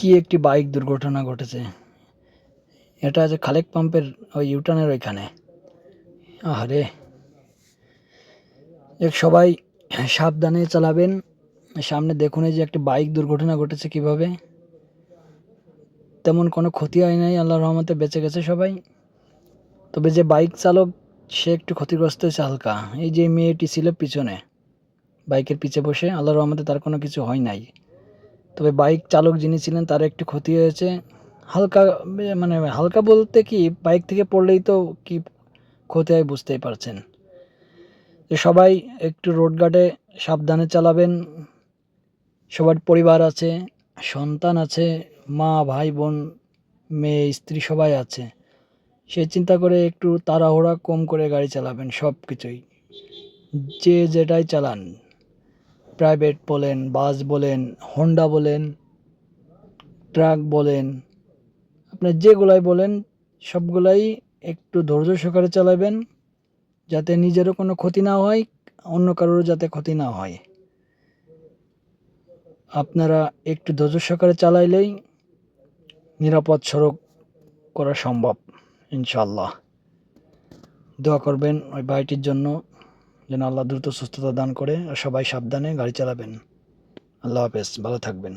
কি একটি বাইক দুর্ঘটনা ঘটেছে? এটা আছে খালেক পাম্পের ওই ইউটার্নের ওইখানে। আরে সবাই সাবধানে চালাবেন। সামনে দেখুন যে একটি বাইক দুর্ঘটনা ঘটেছে কীভাবে। তেমন কোনো ক্ষতি হয় নাই, আল্লাহর রহমতে বেঁচে গেছে সবাই। তবে যে বাইক চালক, সে একটু ক্ষতিগ্রস্ত হয়েছে হালকা। এই যে মেয়েটি ছিল পিছনে, বাইকের পিছে বসে, আল্লাহর রহমতে তার কোনো কিছু হয় নাই। তবে বাইক চালক যিনি ছিলেন তার একটু ক্ষতি হয়েছে। হালকা মানে হালকা বলতে কি, বাইক থেকে পড়লেই তো কি ক্ষতি হয় বুঝতেই পারছেন। যে সবাই একটু রোড গার্ডে সাবধানে চালাবেন। সবার পরিবার আছে, সন্তান আছে, মা, ভাই, বোন, মেয়ে, স্ত্রী সবাই আছে। সেই চিন্তা করে একটু তাড়াহুড়া কম করে গাড়ি চালাবেন সব কিছুই যে যেটাই চালান। প্রাইভেট বলেন, বাস বলেন হোন্ডা বলেন, ট্রাক বলেন, আপনার যেগুলাই বলেন, সবগুলাই একটু ধৈর্য সহকারে চালাবেন যাতে নিজেরও কোনো ক্ষতি না হয়, অন্য কারোরও যাতে ক্ষতি না হয়। আপনারা একটু ধৈর্য সহকারে চালাইলেই নিরাপদ সড়ক করা সম্ভব ইনশাল্লাহ দোয়া করবেন ওই ভাইটির জন্য। যেন আল্লাহ দ্রুত সুস্থতা দান করে আর সবাই সাবধানে গাড়ি চালাবেন। আল্লাহ হাফেজ, ভালো থাকবেন।